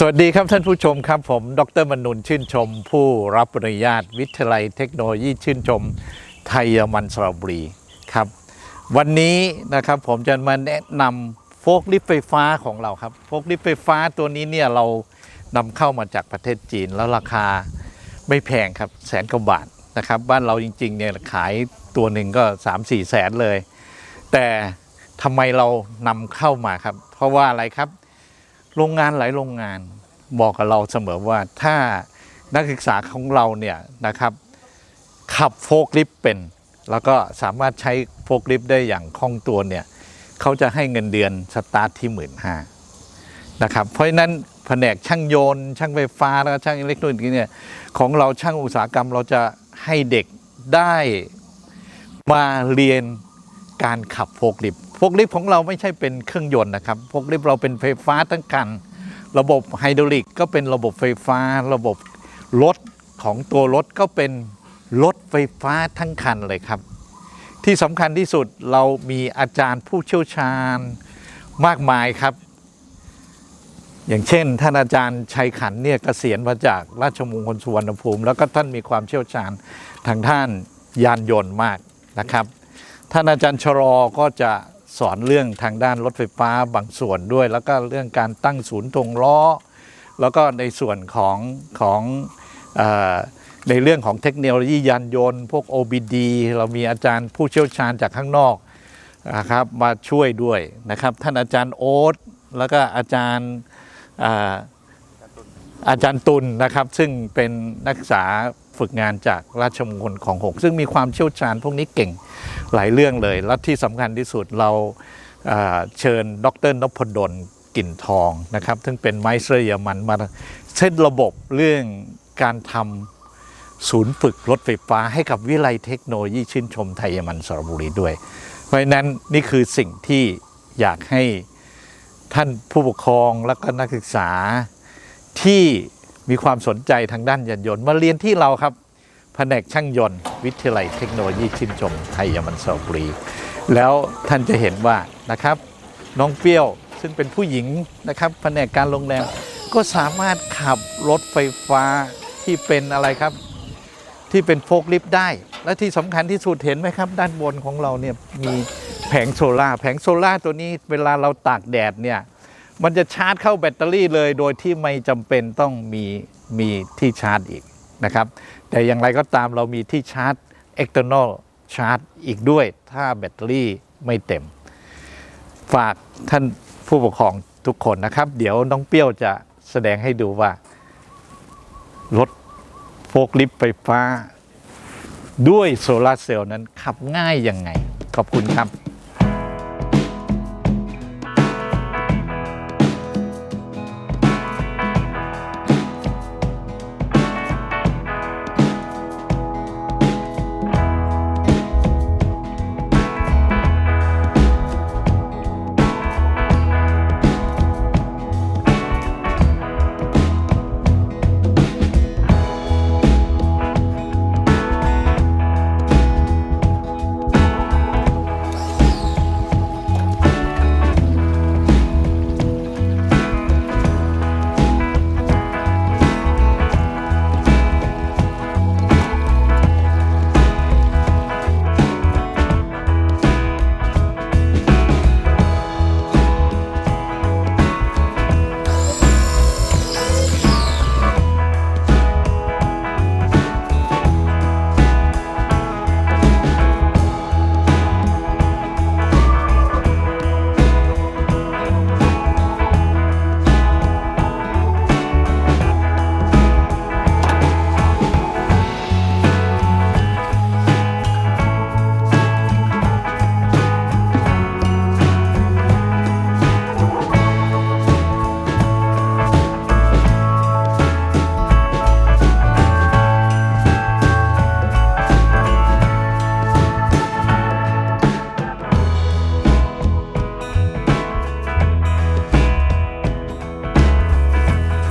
สวัสดีครับท่านผู้ชมครับผม ดรมนุนชื่นชม ผู้รับอนุญาต วิทยาลัยเทคโนโลยีชื่นชม ไทยมันสระบุรีครับ วันนี้นะครับผมจะมาแนะนำโฟกลิฟไฟฟ้าของเราครับ โฟกลิฟไฟฟ้าตัวนี้เนี่ยเรานำเข้ามาจากประเทศจีนแล้วราคาไม่แพงครับแสนกว่าบาทนะครับ บ้านเราจริงๆเนี่ยขายตัวหนึ่งก็ 3-4 แสนเลย แต่ทำไมเรานำเข้ามาครับ เพราะว่าอะไรครับ โรงงานหลายโรงงานบอกกับเราเสมอว่าถ้านักศึกษาของเราเนี่ยนะครับ ขับโฟกลิฟเป็น แล้วก็สามารถใช้โฟกลิฟได้อย่างคล่องตัวเนี่ยเขาจะให้เงินเดือนสตาร์ทที่หมื่นห้านะครับเพราะฉะนั้นแผนกช่างโยนช่างไฟฟ้าแล้วก็ช่างอิเล็กทรอนิกส์เนี่ยของเราช่างอุตสาหกรรมเราจะให้เด็กได้มาเรียน การขับโฟกลิฟโฟกลิฟของเราไม่ใช่เป็นเครื่องยนต์นะครับโฟกลิฟเราเป็นไฟฟ้าทั้งคัน ระบบไฮดรอลิกก็เป็นระบบไฟฟ้า ระบบรถของตัวรถก็เป็นรถไฟฟ้าทั้งคันเลยครับ ที่สำคัญที่สุดเรามีอาจารย์ผู้เชี่ยวชาญมากมายครับ อย่างเช่น ท่านอาจารย์ชัยขันเนี่ยเกษียณมาจากราชมงคลสุวรรณภูมิ แล้วก็ท่านมีความเชี่ยวชาญทางด้านยานยนต์มากนะครับ ท่านอาจารย์ชรอก็จะสอนเรื่องทางด้านรถไฟฟ้าบางส่วนด้วย แล้วก็เรื่องการตั้งศูนย์ตรงล้อ แล้วก็ในส่วนของของอในเรื่องของเทคโนโลยียานยนต์ พวก OBD เรามีอาจารย์ผู้เชี่ยวชาญจากข้างนอกนะครับมาช่วยด้วยนะครับ ท่านอาจารย์โอ๊ตแล้วก็อาจารย์ อาจารย์ตุลนะครับ ซึ่งเป็นนักศึกษาฝึกงานจากราชมงคลของหกซึ่งมีความเชี่ยวชาญพวกนี้เก่งหลายเรื่องเลย และที่สำคัญที่สุดเราเอ่อเชิญดรนพดลกลิ่นทองนะครับ ซึ่งเป็นไมสเตอร์เยอรมันมาเช่นระบบเรื่องการทำศูนย์ฝึกรถไฟฟ้าให้กับวิไลเทคโนโลยีชื่นชมไทยเยอรมันสระบุรีด้วย เพราะฉะนั้นนี่คือสิ่งที่อยากให้ท่านผู้ปกครองและก็นักศึกษา ที่มีความสนใจทางด้านยานยนต์ มาเรียนที่เราครับแผนกช่างยนต์ วิทยาลัยเทคโนโลยีชื่นชมไทยยมันสระบุรี แล้วท่านจะเห็นว่านะครับ น้องเปรี้ยวซึ่งเป็นผู้หญิงนะครับแผนกการโรงแรมก็สามารถขับรถไฟฟ้าที่เป็นอะไรครับ ที่เป็นโฟกลิฟต์ได้ และที่สำคัญที่สุดเห็นไหมครับ ด้านบนของเราเนี่ยมีแผงโซลา่าแผงโซลา่าตัวนี้เวลาเราตากแดดเนี่ย มันจะชาร์จเข้าแบตเตอรี่เลย โดยที่ไม่จำเป็นต้องมีมีที่ชาร์จอีกนะครับ แต่อย่างไรก็ตามเรามีที่ชาร์จ external charge อีกด้วย ถ้าแบตเตอรี่ไม่เต็ม ฝากท่านผู้ปกครองทุกคนนะครับ เดี๋ยวน้องเปี้ยวจะแสดงให้ดูว่า รถโฟกลิฟต์ไฟฟ้า ด้วยโซลาเซลล์นั้นขับง่ายยังไง ขอบคุณครับ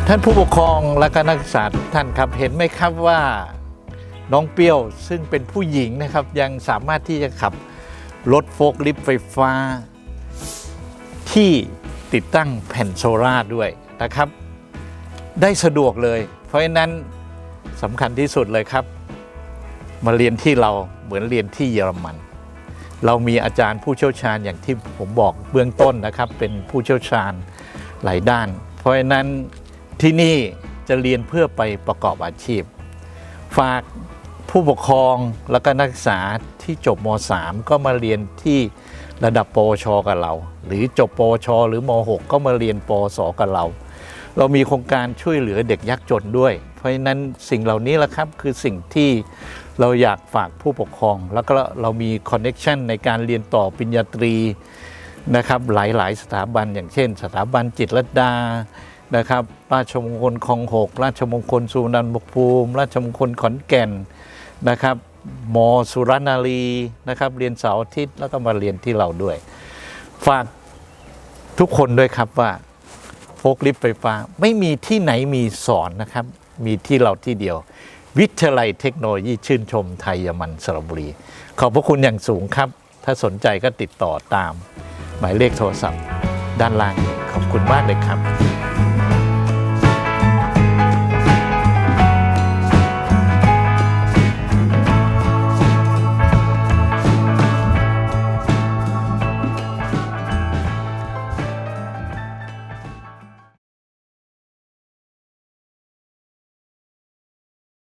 ท่านผู้ปกครองและก็นักศึกษาทุกท่านครับ เห็นไหมครับว่าน้องเปรี้ยวซึ่งเป็นผู้หญิงนะครับ ยังสามารถที่จะขับรถโฟล์คลิฟต์ไฟฟ้า ที่ติดตั้งแผ่นโซล่าร์ด้วยนะครับ ได้สะดวกเลย เพราะฉะนั้นสำคัญที่สุดเลยครับ มาเรียนที่เราเหมือนเรียนที่เยอรมัน เรามีอาจารย์ผู้เชี่ยวชาญอย่างที่ผมบอกเบื้องต้นนะครับ เป็นผู้เชี่ยวชาญหลายด้าน เพราะฉะนั้น ที่นี่จะเรียนเพื่อไปประกอบอาชีพ ฝากผู้ปกครองแล้วก็นักศึกษาที่จบม .3 ก็มาเรียนที่ระดับปวช กับเรา หรือจบปวช หรือม .6 ก็มาเรียนปวส กับเรา เรามีโครงการช่วยเหลือเด็กยากจนด้วย เพราะฉะนั้นสิ่งเหล่านี้แหละครับคือสิ่งที่เราอยากฝากผู้ปกครอง แล้วก็เรามีคอนเน็ชันในการเรียนต่อปริญญาตรีนะครับหลาย ๆ สถาบันอย่างเช่น สถาบันจิตรลดา นะครับ ราชมงคลคลองหกราชมงคลสุนันทภูมิ ราชมงคลขอนแก่นนะครับมสุรนารีนะครับ เรียนเสาร์อาทิตย์แล้วก็มาเรียนที่เราด้วย ฝากทุกคนด้วยครับว่าโฟกลิฟต์ไฟฟ้าไม่มีที่ไหนมีสอนนะครับ มีที่เราที่เดียว วิทยาลัยเทคโนโลยีชื่นชมไทยยมันสระบุรี ขอบพระคุณอย่างสูงครับ ถ้าสนใจก็ติดต่อตาม หมายเลขโทรศัพท์ ด้านล่างนี้ขอบคุณมากเลยครับ